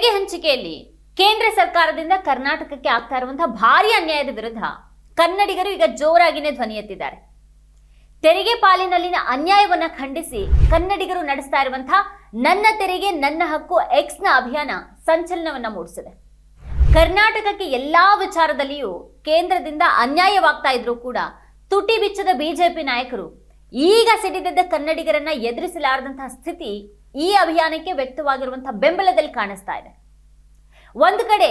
ತೆರಿಗೆ ಹಂಚಿಕೆಯಲ್ಲಿ ಕೇಂದ್ರ ಸರ್ಕಾರದಿಂದ ಕರ್ನಾಟಕಕ್ಕೆ ಆಗ್ತಾ ಇರುವಂತಹ ಭಾರಿ ಅನ್ಯಾಯದ ವಿರುದ್ಧ ಕನ್ನಡಿಗರು ಈಗ ಜೋರಾಗಿನೇ ಧ್ವನಿ ಎತ್ತಿದ್ದಾರೆ. ತೆರಿಗೆ ಪಾಲಿನಲ್ಲಿನ ಅನ್ಯಾಯವನ್ನ ಖಂಡಿಸಿ ಕನ್ನಡಿಗರು ನಡೆಸ್ತಾ ಇರುವಂತಹ ನನ್ನ ತೆರಿಗೆ, ನನ್ನ ಹಕ್ಕು ಎಕ್ಸ್ನ ಅಭಿಯಾನ ಸಂಚಲನವನ್ನ ಮೂಡಿಸಿದೆ. ಕರ್ನಾಟಕಕ್ಕೆ ಎಲ್ಲಾ ವಿಚಾರದಲ್ಲಿಯೂ ಕೇಂದ್ರದಿಂದ ಅನ್ಯಾಯವಾಗ್ತಾ ಇದ್ರು ಕೂಡ ತುಟಿ ಬಿಚ್ಚದ ಬಿಜೆಪಿ ನಾಯಕರು ಈಗ ಸಿಡಿದಿದ್ದ ಕನ್ನಡಿಗರನ್ನ ಎದುರಿಸಲಾರದಂತಹ ಸ್ಥಿತಿ ಈ ಅಭಿಯಾನಕ್ಕೆ ವ್ಯಕ್ತವಾಗಿರುವಂತಹ ಬೆಂಬಲದಲ್ಲಿ ಕಾಣಿಸ್ತಾ ಇದೆ. ಒಂದು ಕಡೆ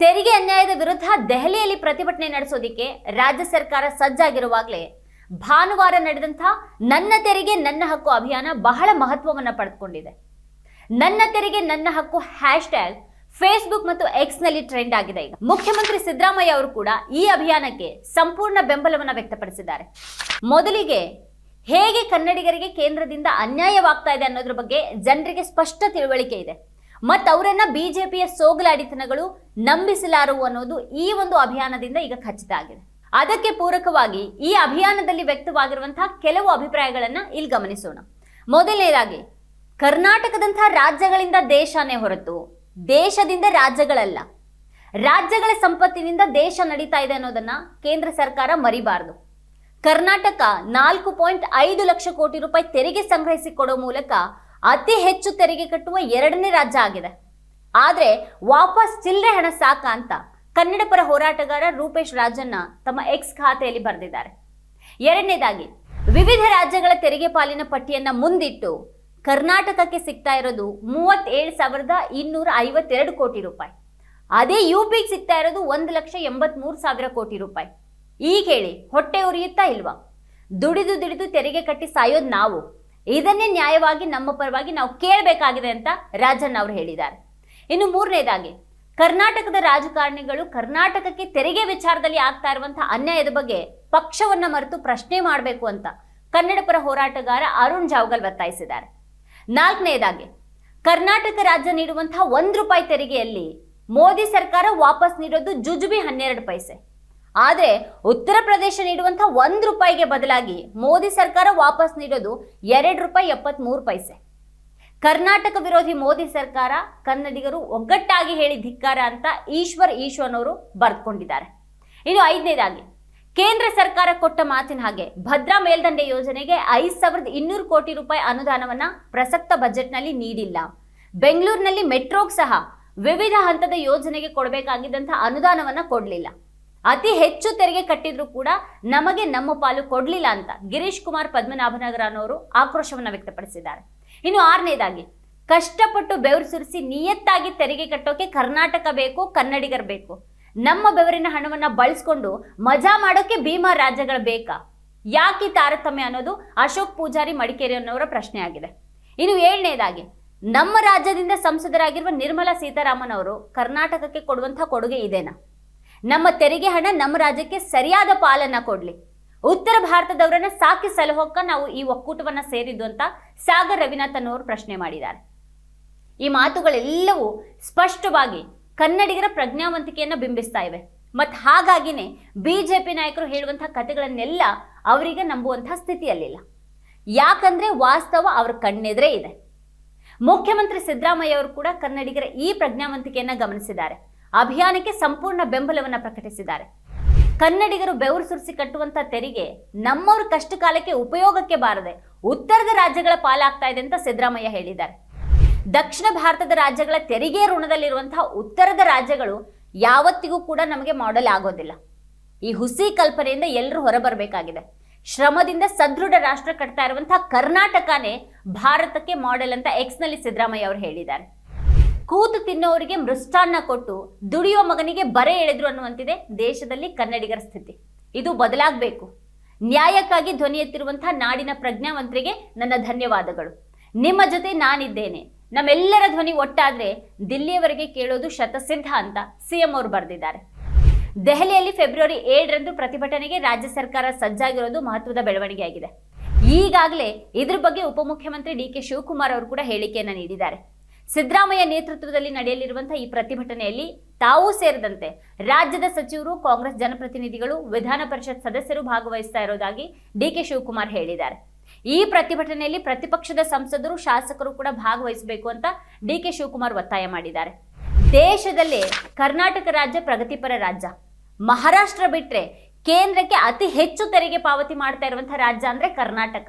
ತೆರಿಗೆ ಅನ್ಯಾಯದ ವಿರುದ್ಧ ದೆಹಲಿಯಲ್ಲಿ ಪ್ರತಿಭಟನೆ ನಡೆಸೋದಿಕ್ಕೆ ರಾಜ್ಯ ಸರ್ಕಾರ ಸಜ್ಜಾಗಿರುವಾಗಲೇ ಭಾನುವಾರ ನಡೆದಂಥ ನನ್ನ ತೆರಿಗೆ, ನನ್ನ ಹಕ್ಕು ಅಭಿಯಾನ ಬಹಳ ಮಹತ್ವವನ್ನು ಪಡೆದುಕೊಂಡಿದೆ. ನನ್ನ ತೆರಿಗೆ, ನನ್ನ ಹಕ್ಕು ಹ್ಯಾಶ್ ಟ್ಯಾಗ್ ಫೇಸ್ಬುಕ್ ಮತ್ತು ಎಕ್ಸ್ನಲ್ಲಿ ಟ್ರೆಂಡ್ ಆಗಿದೆ ಈಗ. ಮುಖ್ಯಮಂತ್ರಿ ಸಿದ್ದರಾಮಯ್ಯ ಅವರು ಕೂಡ ಈ ಅಭಿಯಾನಕ್ಕೆ ಸಂಪೂರ್ಣ ಬೆಂಬಲವನ್ನು ವ್ಯಕ್ತಪಡಿಸಿದ್ದಾರೆ. ಮೊದಲಿಗೆ ಹೇಗೆ ಕನ್ನಡಿಗರಿಗೆ ಕೇಂದ್ರದಿಂದ ಅನ್ಯಾಯವಾಗ್ತಾ ಇದೆ ಅನ್ನೋದ್ರ ಬಗ್ಗೆ ಜನರಿಗೆ ಸ್ಪಷ್ಟ ತಿಳುವಳಿಕೆ ಇದೆ. ಮತ್ತು ಅವರನ್ನ ಬಿಜೆಪಿಯ ಸೋಗಲಾಡಿತನಗಳು ನಂಬಿಸಲಾರವು ಅನ್ನೋದು ಈ ಒಂದು ಅಭಿಯಾನದಿಂದ ಈಗ ಖಚಿತ ಆಗಿದೆ. ಅದಕ್ಕೆ ಪೂರಕವಾಗಿ ಈ ಅಭಿಯಾನದಲ್ಲಿ ವ್ಯಕ್ತವಾಗಿರುವಂತಹ ಕೆಲವು ಅಭಿಪ್ರಾಯಗಳನ್ನ ಇಲ್ಲಿ ಗಮನಿಸೋಣ. ಮೊದಲನೇದಾಗಿ ಕರ್ನಾಟಕದಂತಹ ರಾಜ್ಯಗಳಿಂದ ದೇಶನೇ ಹೊರತು, ದೇಶದಿಂದ ರಾಜ್ಯಗಳಲ್ಲ, ರಾಜ್ಯಗಳ ಸಂಪತ್ತಿನಿಂದ ದೇಶ ನಡೀತಾ ಇದೆ ಅನ್ನೋದನ್ನ ಕೇಂದ್ರ ಸರ್ಕಾರ ಮರಿಬಾರದು. ಕರ್ನಾಟಕ ನಾಲ್ಕು ಪಾಯಿಂಟ್ ಐದು ಲಕ್ಷ ಕೋಟಿ ರೂಪಾಯಿ ತೆರಿಗೆ ಸಂಗ್ರಹಿಸಿ ಕೊಡೋ ಮೂಲಕ ಅತಿ ಹೆಚ್ಚು ತೆರಿಗೆ ಕಟ್ಟುವ ಎರಡನೇ ರಾಜ್ಯ ಆಗಿದೆ. ಆದ್ರೆ ವಾಪಸ್ ಚಿಲ್ಲರೆ ಹಣ ಸಾಕ ಅಂತ ಕನ್ನಡ ಪರ ಹೋರಾಟಗಾರ ರೂಪೇಶ್ ರಾಜಣ್ಣ ತಮ್ಮ ಎಕ್ಸ್ ಖಾತೆಯಲ್ಲಿ ಬರೆದಿದ್ದಾರೆ. ಎರಡನೇದಾಗಿ, ವಿವಿಧ ರಾಜ್ಯಗಳ ತೆರಿಗೆ ಪಾಲಿನ ಪಟ್ಟಿಯನ್ನ ಮುಂದಿಟ್ಟು ಕರ್ನಾಟಕಕ್ಕೆ ಸಿಗ್ತಾ ಇರೋದು ಮೂವತ್ತೇಳು ಸಾವಿರದ ಇನ್ನೂರ ಐವತ್ತೆರಡು ಕೋಟಿ ರೂಪಾಯಿ. ಅದೇ ಯು ಪಿಗೆ ಸಿಗ್ತಾ ಇರೋದು ಒಂದು ಲಕ್ಷ ಎಂಬತ್ಮೂರು ಸಾವಿರ ಕೋಟಿ ರೂಪಾಯಿ. ಈಗ ಹೇಳಿ, ಹೊಟ್ಟೆ ಉರಿಯುತ್ತಾ ಇಲ್ವಾ? ದುಡಿದು ದುಡಿದು ತೆರಿಗೆ ಕಟ್ಟಿ ಸಾಯೋದು ನಾವು. ಇದನ್ನೇ ನ್ಯಾಯವಾಗಿ ನಮ್ಮ ಪರವಾಗಿ ನಾವು ಕೇಳಬೇಕಾಗಿದೆ ಅಂತ ರಾಜನ್ ಅವರು ಹೇಳಿದ್ದಾರೆ. ಇನ್ನು ಮೂರನೇದಾಗಿ, ಕರ್ನಾಟಕದ ರಾಜಕಾರಣಿಗಳು ಕರ್ನಾಟಕಕ್ಕೆ ತೆರಿಗೆ ವಿಚಾರದಲ್ಲಿ ಆಗ್ತಾ ಇರುವಂತಹ ಅನ್ಯಾಯದ ಬಗ್ಗೆ ಪಕ್ಷವನ್ನ ಮರೆತು ಪ್ರಶ್ನೆ ಮಾಡಬೇಕು ಅಂತ ಕನ್ನಡ ಪರ ಹೋರಾಟಗಾರ ಅರುಣ್ ಜಾವ್ಗಲ್ ಒತ್ತಾಯಿಸಿದ್ದಾರೆ. ನಾಲ್ಕನೇದಾಗಿ, ಕರ್ನಾಟಕ ರಾಜ್ಯ ನೀಡುವಂತಹ ಒಂದು ರೂಪಾಯಿ ತೆರಿಗೆಯಲ್ಲಿ ಮೋದಿ ಸರ್ಕಾರ ವಾಪಸ್ ನೀಡೋದು ಜುಜುಬಿ ಹನ್ನೆರಡು ಪೈಸೆ. ಆದರೆ ಉತ್ತರ ಪ್ರದೇಶ ನೀಡುವಂಥ ಒಂದು ರೂಪಾಯಿಗೆ ಬದಲಾಗಿ ಮೋದಿ ಸರ್ಕಾರ ವಾಪಸ್ ನೀಡೋದು ಎರಡು ರೂಪಾಯಿ ಎಪ್ಪತ್ಮೂರು ಪೈಸೆ. ಕರ್ನಾಟಕ ವಿರೋಧಿ ಮೋದಿ ಸರ್ಕಾರ ಕನ್ನಡಿಗರು ಒಗ್ಗಟ್ಟಾಗಿ ಹೇಳಿ ಧಿಕ್ಕಾರ ಅಂತ ಈಶ್ವರ್ ಈಶ್ವರ್ನವರು ಬರ್ಕೊಂಡಿದ್ದಾರೆ ಇನ್ನು ಐದನೇದಾಗಿ, ಕೇಂದ್ರ ಸರ್ಕಾರ ಕೊಟ್ಟ ಮಾತಿನ ಹಾಗೆ ಭದ್ರಾ ಮೇಲ್ದಂಡೆ ಯೋಜನೆಗೆ ಐದು ಸಾವಿರದ ಇನ್ನೂರು ಕೋಟಿ ರೂಪಾಯಿ ಅನುದಾನವನ್ನ ಪ್ರಸಕ್ತ ಬಜೆಟ್ನಲ್ಲಿ ನೀಡಿಲ್ಲ. ಬೆಂಗಳೂರಿನಲ್ಲಿ ಮೆಟ್ರೋಗೆ ಸಹ ವಿವಿಧ ಹಂತದ ಯೋಜನೆಗೆ ಕೊಡಬೇಕಾಗಿದ್ದಂಥ ಅನುದಾನವನ್ನ ಕೊಡಲಿಲ್ಲ. ಅತಿ ಹೆಚ್ಚು ತೆರಿಗೆ ಕಟ್ಟಿದ್ರು ಕೂಡ ನಮಗೆ ನಮ್ಮ ಪಾಲು ಕೊಡಲಿಲ್ಲ ಅಂತ ಗಿರೀಶ್ ಕುಮಾರ್ ಪದ್ಮನಾಭನಗರ ಅನ್ನೋರು ಆಕ್ರೋಶವನ್ನ ವ್ಯಕ್ತಪಡಿಸಿದ್ದಾರೆ. ಇನ್ನು ಆರನೇದಾಗಿ, ಕಷ್ಟಪಟ್ಟು ಬೆವರು ಸುರಿಸಿ ನಿಯತ್ತಾಗಿ ತೆರಿಗೆ ಕಟ್ಟೋಕೆ ಕರ್ನಾಟಕ ಬೇಕು, ಕನ್ನಡಿಗರ್ ಬೇಕು. ನಮ್ಮ ಬೆವರಿನ ಹಣವನ್ನ ಬಳಸ್ಕೊಂಡು ಮಜಾ ಮಾಡೋಕೆ ಭೀಮಾ ರಾಜ್ಯಗಳು ಬೇಕಾ? ಯಾಕೆ ತಾರತಮ್ಯ ಅನ್ನೋದು ಅಶೋಕ್ ಪೂಜಾರಿ ಮಡಿಕೇರಿ ಅನ್ನೋರ ಪ್ರಶ್ನೆ ಆಗಿದೆ ಇನ್ನು ಏಳನೇದಾಗಿ, ನಮ್ಮ ರಾಜ್ಯದಿಂದ ಸಂಸದರಾಗಿರುವ ನಿರ್ಮಲಾ ಸೀತಾರಾಮನ್ ಅವರು ಕರ್ನಾಟಕಕ್ಕೆ ಕೊಡುವಂತಹ ಕೊಡುಗೆ ಇದೇನಾ? ನಮ್ಮ ತೆರಿಗೆ ಹಣ ನಮ್ಮ ರಾಜ್ಯಕ್ಕೆ ಸರಿಯಾದ ಪಾಲನ್ನ ಕೊಡ್ಲಿ. ಉತ್ತರ ಭಾರತದವರನ್ನ ಸಾಕಿ ಸಲಹೋಕ ನಾವು ಈ ಒಕ್ಕೂಟವನ್ನ ಸೇರಿದ್ದು ಅಂತ ಸಾಗರ್ ರವಿನಾಥನ್ ಅವರು ಪ್ರಶ್ನೆ ಮಾಡಿದ್ದಾರೆ. ಈ ಮಾತುಗಳೆಲ್ಲವೂ ಸ್ಪಷ್ಟವಾಗಿ ಕನ್ನಡಿಗರ ಪ್ರಜ್ಞಾವಂತಿಕೆಯನ್ನ ಬಿಂಬಿಸ್ತಾ ಇವೆ. ಮತ್ತು ಹಾಗಾಗಿನೇ ಬಿಜೆಪಿ ನಾಯಕರು ಹೇಳುವಂಥ ಕಥೆಗಳನ್ನೆಲ್ಲ ಅವರಿಗೆ ನಂಬುವಂಥ ಸ್ಥಿತಿಯಲ್ಲಿಲ್ಲ. ಯಾಕಂದ್ರೆ ವಾಸ್ತವ ಅವ್ರ ಕಣ್ಣೆದ್ರೆ ಇದೆ. ಮುಖ್ಯಮಂತ್ರಿ ಸಿದ್ದರಾಮಯ್ಯ ಅವರು ಕೂಡ ಕನ್ನಡಿಗರ ಈ ಪ್ರಜ್ಞಾವಂತಿಕೆಯನ್ನ ಗಮನಿಸಿದ್ದಾರೆ. ಅಭಿಯಾನಕ್ಕೆ ಸಂಪೂರ್ಣ ಬೆಂಬಲವನ್ನು ಪ್ರಕಟಿಸಿದ್ದಾರೆ. ಕನ್ನಡಿಗರು ಬೆವರು ಸುರಿಸಿ ಕಟ್ಟುವಂತ ತೆರಿಗೆ ನಮ್ಮವ್ರ ಕಷ್ಟ ಕಾಲಕ್ಕೆ ಉಪಯೋಗಕ್ಕೆ ಬಾರದೆ ಉತ್ತರದ ರಾಜ್ಯಗಳ ಪಾಲಾಗ್ತಾ ಇದೆ ಅಂತ ಸಿದ್ದರಾಮಯ್ಯ ಹೇಳಿದ್ದಾರೆ. ದಕ್ಷಿಣ ಭಾರತದ ರಾಜ್ಯಗಳ ತೆರಿಗೆ ಋಣದಲ್ಲಿರುವಂತಹ ಉತ್ತರದ ರಾಜ್ಯಗಳು ಯಾವತ್ತಿಗೂ ಕೂಡ ನಮಗೆ ಮಾಡಲ್ ಆಗೋದಿಲ್ಲ. ಈ ಹುಸಿ ಕಲ್ಪನೆಯಿಂದ ಎಲ್ಲರೂ ಹೊರಬರಬೇಕಾಗಿದೆ. ಶ್ರಮದಿಂದ ಸದೃಢ ರಾಷ್ಟ್ರ ಕಟ್ತಾ ಇರುವಂತಹ ಕರ್ನಾಟಕನೇ ಭಾರತಕ್ಕೆ ಮಾಡೆಲ್ ಅಂತ ಎಕ್ಸ್ನಲ್ಲಿ ಸಿದ್ದರಾಮಯ್ಯ ಅವರು ಹೇಳಿದ್ದಾರೆ. ಕೂತು ತಿನ್ನೋರಿಗೆ ಮೃಷ್ಟಾನ್ನ ಕೊಟ್ಟು ದುಡಿಯೋ ಮಗನಿಗೆ ಬರೆ ಎಳೆದ್ರು ಅನ್ನುವಂತಿದೆ ದೇಶದಲ್ಲಿ ಕನ್ನಡಿಗರ ಸ್ಥಿತಿ. ಇದು ಬದಲಾಗಬೇಕು. ನ್ಯಾಯಕ್ಕಾಗಿ ಧ್ವನಿ ಎತ್ತಿರುವಂತಹ ನಾಡಿನ ಪ್ರಜ್ಞಾವಂತರಿಗೆ ನನ್ನ ಧನ್ಯವಾದಗಳು. ನಿಮ್ಮ ಜೊತೆ ನಾನಿದ್ದೇನೆ. ನಮ್ಮೆಲ್ಲರ ಧ್ವನಿ ಒಟ್ಟಾದ್ರೆ ದಿಲ್ಲಿಯವರೆಗೆ ಕೇಳೋದು ಶತಸಿದ್ಧ ಅಂತ ಸಿಎಂ ಅವರು ಬರೆದಿದ್ದಾರೆ. ದೆಹಲಿಯಲ್ಲಿ ಫೆಬ್ರವರಿ ಏಳರಂದು ಪ್ರತಿಭಟನೆಗೆ ರಾಜ್ಯ ಸರ್ಕಾರ ಸಜ್ಜಾಗಿರೋದು ಮಹತ್ವದ ಬೆಳವಣಿಗೆಯಾಗಿದೆ. ಈಗಾಗಲೇ ಇದ್ರ ಬಗ್ಗೆ ಉಪಮುಖ್ಯಮಂತ್ರಿ ಡಿ ಕೆ ಶಿವಕುಮಾರ್ ಅವರು ಕೂಡ ಹೇಳಿಕೆಯನ್ನು ನೀಡಿದ್ದಾರೆ. ಸಿದ್ದರಾಮಯ್ಯ ನೇತೃತ್ವದಲ್ಲಿ ನಡೆಯಲಿರುವಂತಹ ಈ ಪ್ರತಿಭಟನೆಯಲ್ಲಿ ತಾವೂ ಸೇರಿದಂತೆ ರಾಜ್ಯದ ಸಚಿವರು, ಕಾಂಗ್ರೆಸ್ ಜನಪ್ರತಿನಿಧಿಗಳು, ವಿಧಾನ ಪರಿಷತ್ ಸದಸ್ಯರು ಭಾಗವಹಿಸ್ತಾ ಇರೋದಾಗಿ ಡಿ ಕೆ ಶಿವಕುಮಾರ್ ಹೇಳಿದ್ದಾರೆ. ಈ ಪ್ರತಿಭಟನೆಯಲ್ಲಿ ಪ್ರತಿಪಕ್ಷದ ಸಂಸದರು, ಶಾಸಕರು ಕೂಡ ಭಾಗವಹಿಸಬೇಕು ಅಂತ ಡಿ ಕೆ ಶಿವಕುಮಾರ್ ಒತ್ತಾಯ ಮಾಡಿದ್ದಾರೆ. ದೇಶದಲ್ಲೇ ಕರ್ನಾಟಕ ರಾಜ್ಯ ಪ್ರಗತಿಪರ ರಾಜ್ಯ. ಮಹಾರಾಷ್ಟ್ರ ಬಿಟ್ರೆ ಕೇಂದ್ರಕ್ಕೆ ಅತಿ ಹೆಚ್ಚು ತೆರಿಗೆ ಪಾವತಿ ಮಾಡ್ತಾ ಇರುವಂತಹ ರಾಜ್ಯ ಅಂದ್ರೆ ಕರ್ನಾಟಕ.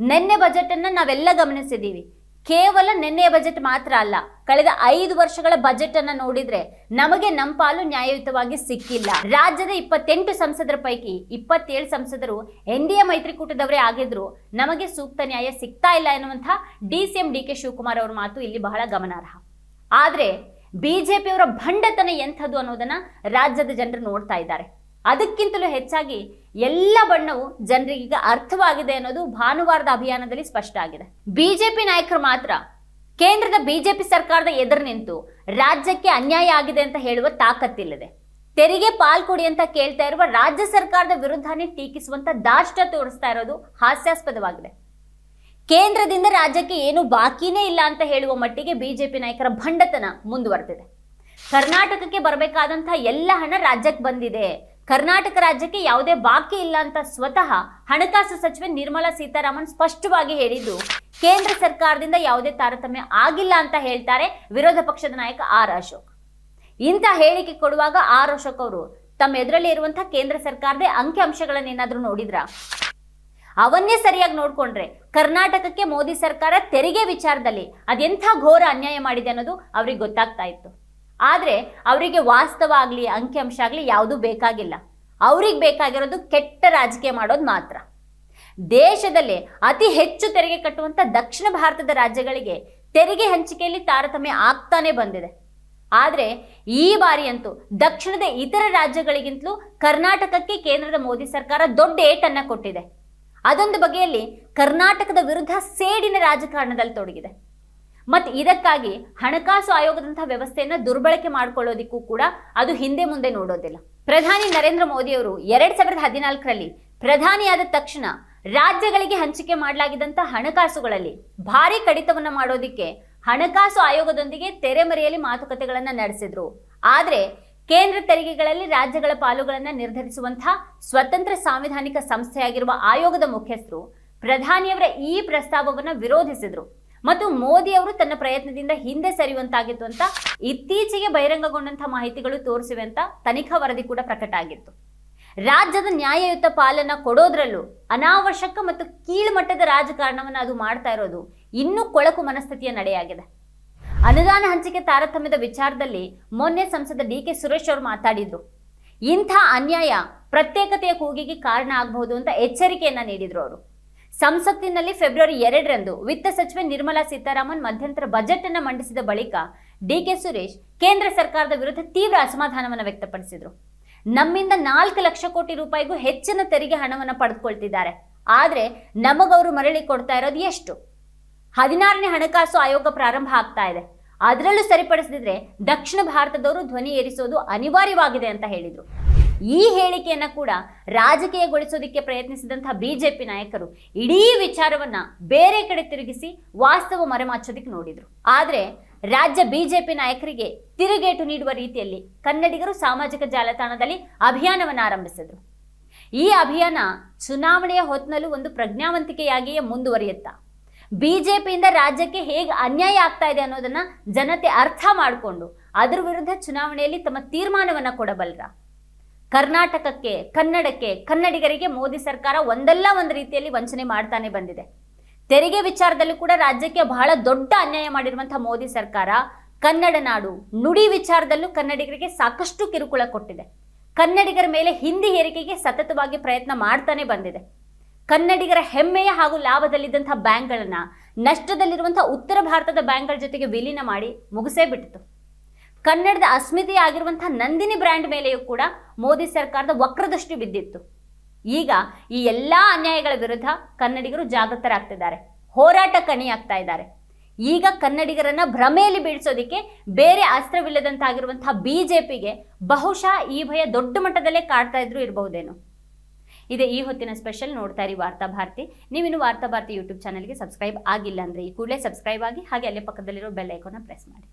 ನಿನ್ನೆ ಬಜೆಟ್ ಅನ್ನ ನಾವೆಲ್ಲ ಗಮನಿಸಿದೀವಿ ಕೇವಲ ನಿನ್ನೆಯ ಬಜೆಟ್ ಮಾತ್ರ ಅಲ್ಲ, ಕಳೆದ ಐದು ವರ್ಷಗಳ ಬಜೆಟ್ ಅನ್ನ ನೋಡಿದ್ರೆ ನಮಗೆ ನಮ್ಮ ಪಾಲು ನ್ಯಾಯಯುತವಾಗಿ ಸಿಕ್ಕಿಲ್ಲ. ರಾಜ್ಯದ ಇಪ್ಪತ್ತೆಂಟು ಸಂಸದರ ಪೈಕಿ ಇಪ್ಪತ್ತೇಳು ಸಂಸದರು ಎನ್ ಡಿ ಎ ಮೈತ್ರಿಕೂಟದವರೇ ಆಗಿದ್ರು ನಮಗೆ ಸೂಕ್ತ ನ್ಯಾಯ ಸಿಗ್ತಾ ಇಲ್ಲ ಎನ್ನುವಂತಹ D C M D K Shivakumar ಅವರ ಮಾತು ಇಲ್ಲಿ ಬಹಳ ಗಮನಾರ್ಹ. ಆದ್ರೆ ಬಿಜೆಪಿಯವರ ಭಂಡತನ ಎಂಥದ್ದು ಅನ್ನೋದನ್ನ ರಾಜ್ಯದ ಜನರು ನೋಡ್ತಾ ಇದ್ದಾರೆ. ಅದಕ್ಕಿಂತಲೂ ಹೆಚ್ಚಾಗಿ ಎಲ್ಲ ಬಣ್ಣವು ಜನರಿಗೀಗ ಅರ್ಥವಾಗಿದೆ ಅನ್ನೋದು ಭಾನುವಾರದ ಅಭಿಯಾನದಲ್ಲಿ ಸ್ಪಷ್ಟ ಆಗಿದೆ. ಬಿಜೆಪಿ ನಾಯಕರು ಮಾತ್ರ ಕೇಂದ್ರದ ಬಿಜೆಪಿ ಸರ್ಕಾರದ ಎದುರು ನಿಂತು ರಾಜ್ಯಕ್ಕೆ ಅನ್ಯಾಯ ಆಗಿದೆ ಅಂತ ಹೇಳುವ ತಾಕತ್ತಿಲ್ಲದೆ ತೆರಿಗೆ ಪಾಲ್ಕೊಡಿ ಅಂತ ಕೇಳ್ತಾ ಇರುವ ರಾಜ್ಯ ಸರ್ಕಾರದ ವಿರುದ್ಧನೇ ಟೀಕಿಸುವಂತ ದಾಷ್ಟ ತೋರಿಸ್ತಾ ಇರೋದು ಹಾಸ್ಯಾಸ್ಪದವಾಗಿದೆ. ಕೇಂದ್ರದಿಂದ ರಾಜ್ಯಕ್ಕೆ ಏನು ಬಾಕಿನೇ ಇಲ್ಲ ಅಂತ ಹೇಳುವ ಮಟ್ಟಿಗೆ ಬಿಜೆಪಿ ನಾಯಕರ ಭಂಡತನ ಮುಂದುವರೆದಿದೆ. ಕರ್ನಾಟಕಕ್ಕೆ ಬರಬೇಕಾದಂತಹ ಎಲ್ಲ ಹಣ ರಾಜ್ಯಕ್ಕೆ ಬಂದಿದೆ. ಕರ್ನಾಟಕ ರಾಜ್ಯಕ್ಕೆ ಯಾವುದೇ ಬಾಕಿ ಇಲ್ಲ ಅಂತ ಸ್ವತಃ ಹಣಕಾಸು ಸಚಿವೆ ನಿರ್ಮಲಾ ಸೀತಾರಾಮನ್ ಸ್ಪಷ್ಟವಾಗಿ ಹೇಳಿದ್ದು, ಕೇಂದ್ರ ಸರ್ಕಾರದಿಂದ ಯಾವುದೇ ತಾರತಮ್ಯ ಆಗಿಲ್ಲ ಅಂತ ಹೇಳ್ತಾರೆ ವಿರೋಧ ಪಕ್ಷದ ನಾಯಕ ಆರ್ ಅಶೋಕ್. ಇಂಥ ಹೇಳಿಕೆ ಕೊಡುವಾಗ ಆರ್ ಅಶೋಕ್ ಅವರು, ತಮ್ಮ ಎದುರಲ್ಲಿ ಇರುವಂತಹ ಕೇಂದ್ರ ಸರ್ಕಾರದ ಅಂಕಿ ಅಂಶಗಳನ್ನೇನಾದ್ರೂ ನೋಡಿದ್ರ? ಅವನ್ನೇ ಸರಿಯಾಗಿ ನೋಡ್ಕೊಂಡ್ರೆ ಕರ್ನಾಟಕಕ್ಕೆ ಮೋದಿ ಸರ್ಕಾರ ತೆರಿಗೆ ವಿಚಾರದಲ್ಲಿ ಅದೆಂಥ ಘೋರ ಅನ್ಯಾಯ ಮಾಡಿದೆ ಅನ್ನೋದು ಅವ್ರಿಗೆ ಗೊತ್ತಾಗ್ತಾ ಇತ್ತು. ಆದ್ರೆ ಅವರಿಗೆ ವಾಸ್ತವ ಆಗಲಿ ಅಂಕಿಅಂಶ ಆಗಲಿ ಯಾವುದೂ ಬೇಕಾಗಿಲ್ಲ. ಅವ್ರಿಗೆ ಬೇಕಾಗಿರೋದು ಕೆಟ್ಟ ರಾಜಕೀಯ ಮಾಡೋದು ಮಾತ್ರ. ದೇಶದಲ್ಲೇ ಅತಿ ಹೆಚ್ಚು ತೆರಿಗೆ ಕಟ್ಟುವಂಥ ದಕ್ಷಿಣ ಭಾರತದ ರಾಜ್ಯಗಳಿಗೆ ತೆರಿಗೆ ಹಂಚಿಕೆಯಲ್ಲಿ ತಾರತಮ್ಯ ಆಗ್ತಾನೆ ಬಂದಿದೆ. ಆದರೆ ಈ ಬಾರಿಯಂತೂ ದಕ್ಷಿಣದ ಇತರ ರಾಜ್ಯಗಳಿಗಿಂತಲೂ ಕರ್ನಾಟಕಕ್ಕೆ ಕೇಂದ್ರದ ಮೋದಿ ಸರ್ಕಾರ ದೊಡ್ಡ ಏಟನ್ನು ಕೊಟ್ಟಿದೆ. ಅದೊಂದು ಬಗೆಯಲ್ಲಿ ಕರ್ನಾಟಕದ ವಿರುದ್ಧ ಸೇಡಿನ ರಾಜಕಾರಣದಲ್ಲಿ ತೊಡಗಿದೆ. ಮತ್ತು ಇದಕ್ಕಾಗಿ ಹಣಕಾಸು ಆಯೋಗದಂತಹ ವ್ಯವಸ್ಥೆಯನ್ನು ದುರ್ಬಳಕೆ ಮಾಡ್ಕೊಳ್ಳೋದಿಕ್ಕೂ ಕೂಡ ಅದು ಹಿಂದೆ ಮುಂದೆ ನೋಡೋದಿಲ್ಲ. ಪ್ರಧಾನಿ ನರೇಂದ್ರ ಮೋದಿಯವರು ಎರಡ್ ಸಾವಿರದ ಹದಿನಾಲ್ಕರಲ್ಲಿ ಪ್ರಧಾನಿಯಾದ ತಕ್ಷಣ ರಾಜ್ಯಗಳಿಗೆ ಹಂಚಿಕೆ ಮಾಡಲಾಗಿದ್ದಂಥ ಹಣಕಾಸುಗಳಲ್ಲಿ ಭಾರಿ ಕಡಿತವನ್ನು ಮಾಡೋದಿಕ್ಕೆ ಹಣಕಾಸು ಆಯೋಗದೊಂದಿಗೆ ತೆರೆಮರೆಯಲ್ಲಿ ಮಾತುಕತೆಗಳನ್ನು ನಡೆಸಿದ್ರು. ಆದರೆ ಕೇಂದ್ರ ತೆರಿಗೆಗಳಲ್ಲಿ ರಾಜ್ಯಗಳ ಪಾಲುಗಳನ್ನು ನಿರ್ಧರಿಸುವಂತಹ ಸ್ವತಂತ್ರ ಸಾಂವಿಧಾನಿಕ ಸಂಸ್ಥೆಯಾಗಿರುವ ಆಯೋಗದ ಮುಖ್ಯಸ್ಥರು ಪ್ರಧಾನಿಯವರ ಈ ಪ್ರಸ್ತಾವವನ್ನ ವಿರೋಧಿಸಿದ್ರು. ಮತ್ತು ಮೋದಿ ಅವರು ತನ್ನ ಪ್ರಯತ್ನದಿಂದ ಹಿಂದೆ ಸರಿಯುವಂತಾಗಿತ್ತು ಅಂತ ಇತ್ತೀಚೆಗೆ ಬಹಿರಂಗಗೊಂಡಂತಹ ಮಾಹಿತಿಗಳು ತೋರಿಸಿವೆ ಅಂತ ತನಿಖಾ ವರದಿ ಕೂಡ ಪ್ರಕಟ ಆಗಿತ್ತು. ರಾಜ್ಯದ ನ್ಯಾಯಯುತ ಪಾಲನ ಕೊಡೋದ್ರಲ್ಲೂ ಅನಾವಶ್ಯಕ ಮತ್ತು ಕೀಳ್ಮಟ್ಟದ ರಾಜಕಾರಣವನ್ನು ಅದು ಮಾಡ್ತಾ ಇರೋದು ಇನ್ನೂ ಕೊಳಕು ಮನಸ್ಥಿತಿಯ ನಡೆಯಾಗಿದೆ. ಅನುದಾನ ಹಂಚಿಕೆ ತಾರತಮ್ಯದ ವಿಚಾರದಲ್ಲಿ ಮೊನ್ನೆ ಸಂಸದ ಡಿ ಕೆ ಸುರೇಶ್ ಅವರು ಮಾತಾಡಿದ್ರು. ಇಂಥ ಅನ್ಯಾಯ ಪ್ರತ್ಯೇಕತೆಯ ಕೂಗಿಗೆ ಕಾರಣ ಆಗಬಹುದು ಅಂತ ಎಚ್ಚರಿಕೆಯನ್ನ ನೀಡಿದ್ರು ಅವರು. ಸಂಸತ್ತಿನಲ್ಲಿ ಫೆಬ್ರವರಿ ಎರಡರಂದು ವಿತ್ತ ಸಚಿವೆ ನಿರ್ಮಲಾ ಸೀತಾರಾಮನ್ ಮಧ್ಯಂತರ ಬಜೆಟ್ ಅನ್ನು ಮಂಡಿಸಿದ ಬಳಿಕ ಡಿ ಕೆ ಸುರೇಶ್ ಕೇಂದ್ರ ಸರ್ಕಾರದ ವಿರುದ್ಧ ತೀವ್ರ ಅಸಮಾಧಾನವನ್ನು ವ್ಯಕ್ತಪಡಿಸಿದ್ರು. ನಮ್ಮಿಂದ ನಾಲ್ಕು ಲಕ್ಷ ಕೋಟಿ ರೂಪಾಯಿಗೂ ಹೆಚ್ಚಿನ ತೆರಿಗೆ ಹಣವನ್ನು ಪಡೆದುಕೊಳ್ತಿದ್ದಾರೆ. ಆದ್ರೆ ನಮಗವರು ಮರಳಿ ಕೊಡ್ತಾ ಇರೋದು ಎಷ್ಟು? ಹದಿನಾರನೇ ಹಣಕಾಸು ಆಯೋಗ ಪ್ರಾರಂಭ ಆಗ್ತಾ ಇದೆ. ಅದರಲ್ಲೂ ಸರಿಪಡಿಸದಿದ್ರೆ ದಕ್ಷಿಣ ಭಾರತದವರು ಧ್ವನಿ ಏರಿಸೋದು ಅನಿವಾರ್ಯವಾಗಿದೆ ಅಂತ ಹೇಳಿದ್ರು. ಈ ಹೇಳಿಕೆಯನ್ನು ಕೂಡ ರಾಜಕೀಯಗೊಳಿಸೋದಕ್ಕೆ ಪ್ರಯತ್ನಿಸಿದಂತಹ ಬಿಜೆಪಿ ನಾಯಕರು ಇಡೀ ವಿಚಾರವನ್ನ ಬೇರೆ ಕಡೆ ತಿರುಗಿಸಿ ವಾಸ್ತವ ಮರೆಮಾಚೋದಕ್ಕೆ ನೋಡಿದ್ರು. ಆದರೆ ರಾಜ್ಯ ಬಿಜೆಪಿ ನಾಯಕರಿಗೆ ತಿರುಗೇಟು ನೀಡುವ ರೀತಿಯಲ್ಲಿ ಕನ್ನಡಿಗರು ಸಾಮಾಜಿಕ ಜಾಲತಾಣದಲ್ಲಿ ಅಭಿಯಾನವನ್ನು ಆರಂಭಿಸಿದರು. ಈ ಅಭಿಯಾನ ಚುನಾವಣೆಯ ಹೊತ್ತಿನಲ್ಲೂ ಒಂದು ಪ್ರಜ್ಞಾವಂತಿಕೆಯಾಗಿಯೇ ಮುಂದುವರಿಯುತ್ತಾ. ಬಿಜೆಪಿಯಿಂದ ರಾಜ್ಯಕ್ಕೆ ಹೇಗೆ ಅನ್ಯಾಯ ಆಗ್ತಾ ಇದೆ ಅನ್ನೋದನ್ನ ಜನತೆ ಅರ್ಥ ಮಾಡಿಕೊಂಡು ಅದರ ವಿರುದ್ಧ ಚುನಾವಣೆಯಲ್ಲಿ ತಮ್ಮ ತೀರ್ಮಾನವನ್ನು ಕೊಡಬಲ್ಲರ ಕರ್ನಾಟಕಕ್ಕೆ, ಕನ್ನಡಕ್ಕೆ, ಕನ್ನಡಿಗರಿಗೆ ಮೋದಿ ಸರ್ಕಾರ ಒಂದಲ್ಲ ಒಂದು ರೀತಿಯಲ್ಲಿ ವಂಚನೆ ಮಾಡ್ತಾನೆ ಬಂದಿದೆ. ತೆರಿಗೆ ವಿಚಾರದಲ್ಲೂ ಕೂಡ ರಾಜ್ಯಕ್ಕೆ ಬಹಳ ದೊಡ್ಡ ಅನ್ಯಾಯ ಮಾಡಿರುವಂತಹ ಮೋದಿ ಸರ್ಕಾರ ಕನ್ನಡ ನಾಡು, ನುಡಿ ವಿಚಾರದಲ್ಲೂ ಕನ್ನಡಿಗರಿಗೆ ಸಾಕಷ್ಟು ಕಿರುಕುಳ ಕೊಟ್ಟಿದೆ. ಕನ್ನಡಿಗರ ಮೇಲೆ ಹಿಂದಿ ಹೇರಿಕೆಗೆ ಸತತವಾಗಿ ಪ್ರಯತ್ನ ಮಾಡ್ತಾನೆ ಬಂದಿದೆ. ಕನ್ನಡಿಗರ ಹೆಮ್ಮೆಯ ಹಾಗೂ ಲಾಭದಲ್ಲಿದ್ದಂಥ ಬ್ಯಾಂಕ್ಗಳನ್ನ, ನಷ್ಟದಲ್ಲಿರುವಂತಹ ಉತ್ತರ ಭಾರತದ ಬ್ಯಾಂಕ್ಗಳ ಜೊತೆಗೆ ವಿಲೀನ ಮಾಡಿ ಮುಗಿಸೇ ಬಿಟ್ಟಿತು. ಕನ್ನಡದ ಅಸ್ಮಿತೆ ನಂದಿನಿ ಬ್ರ್ಯಾಂಡ್ ಮೇಲೆಯೂ ಕೂಡ ಮೋದಿ ಸರ್ಕಾರದ ವಕ್ರದೃಷ್ಟಿ ಬಿದ್ದಿತ್ತು. ಈಗ ಈ ಎಲ್ಲಾ ಅನ್ಯಾಯಗಳ ವಿರುದ್ಧ ಕನ್ನಡಿಗರು ಜಾಗೃತರಾಗ್ತಿದ್ದಾರೆ. ಹೋರಾಟ ಕಣಿಯಾಗ್ತಾ ಇದ್ದಾರೆ. ಈಗ ಕನ್ನಡಿಗರನ್ನ ಭ್ರಮೆಯಲ್ಲಿ ಬೀಳಿಸೋದಿಕ್ಕೆ ಬೇರೆ ಅಸ್ತ್ರವಿಲ್ಲದಂತಾಗಿರುವಂತಹ ಬಿಜೆಪಿಗೆ ಬಹುಶಃ ಈ ಭಯ ದೊಡ್ಡ ಮಟ್ಟದಲ್ಲೇ ಕಾಡ್ತಾ ಇದ್ರು ಇರಬಹುದೇನು. ಇದೆ ಈ ಹೊತ್ತಿನ ಸ್ಪೆಷಲ್ ನೋಡ್ತಾ ಇರಿ ವಾರ್ತಾ ಭಾರತಿ. ನೀವಿನ್ನು ವಾರ್ತಾ ಭಾರತಿ ಯೂಟ್ಯೂಬ್ ಚಾನಲ್ಗೆ ಸಬ್ಸ್ಕ್ರೈಬ್ ಆಗಿಲ್ಲ ಅಂದ್ರೆ ಈ ಕೂಡಲೇ ಸಬ್ಸ್ಕ್ರೈಬ್ ಆಗಿ ಹಾಗೆ ಅಲ್ಲೇ ಪಕ್ಕದಲ್ಲಿರೋ ಬೆಲ್ ಐಕೋನ ಪ್ರೆಸ್ ಮಾಡಿ.